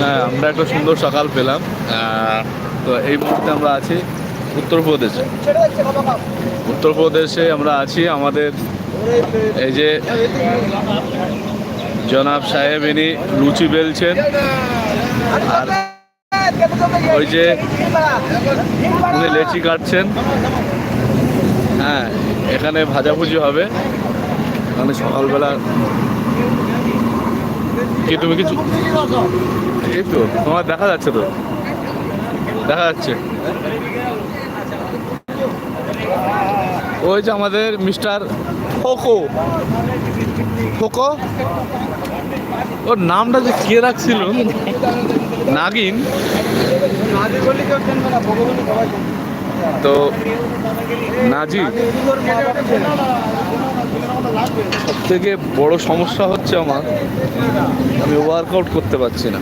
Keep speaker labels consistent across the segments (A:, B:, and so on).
A: হ্যাঁ আমরা একটা সুন্দর সকাল পেলাম। তো এই মুহূর্তে আমরা আছি উত্তরপ্রদেশে। উত্তরপ্রদেশে আমরা আছি আমাদের এই যে জনাব সাহেব ইনি লুচি বেলছেন। আর ওই যে উনি লেচি কাটছেন। হ্যাঁ এখানে ভাজাভুজি হবে। এখানে সকালবেলা কি তুমি কিছু? এই তো, তোমার দেখা যাচ্ছে তো। দেখা যাচ্ছে। ওই যে আমাদের মিস্টার ফোকো ফোকো ওর নামটা যে কে রাখছিল? নাগিন। তো নাজি থেকে বড় সমস্যা হচ্ছে আমার, আমি ওয়ার্কআউট করতে পারছি না।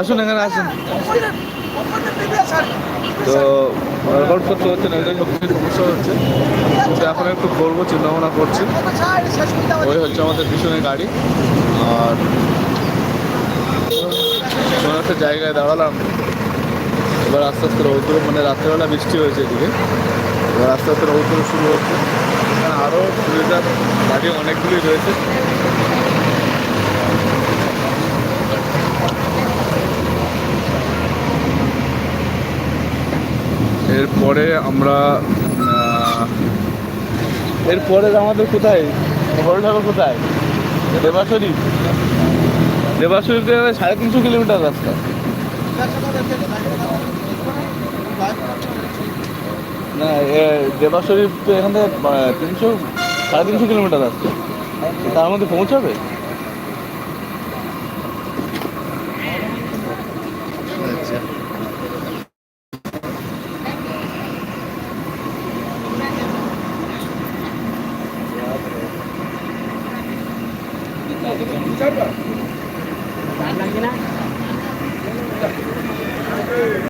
A: আসুন এখানে আসুন। তো ওয়ার্কআউট করতে হচ্ছে না, এটাই সবথেকে সমস্যা হচ্ছে। কিন্তু এখন একটু করব চিন্তা ভাবনা করছি। ওই হচ্ছে আমাদের পিছনে গাড়ি। আর কোনো একটা জায়গায় দাঁড়ালাম। এবার আস্তে আস্তে রৌদ্র মানে রাত্রেবেলা বৃষ্টি হয়েছে এদিকে। আস্তে আস্তে শুরু হচ্ছে। আরও সুবিধার গাড়ি অনেকগুলি রয়েছে। এরপরে আমরা এরপরে আমাদের কোথায়? হরল ঠাকুর কোথায় দেবাশরী দেবাশরীতে সাড়ে তিনশো কিলোমিটার রাস্তা। না দেবা শরীফ তো এখান থেকে তিনশো সাড়ে তিনশো কিলোমিটার আসছে তার মধ্যে পৌঁছাবে?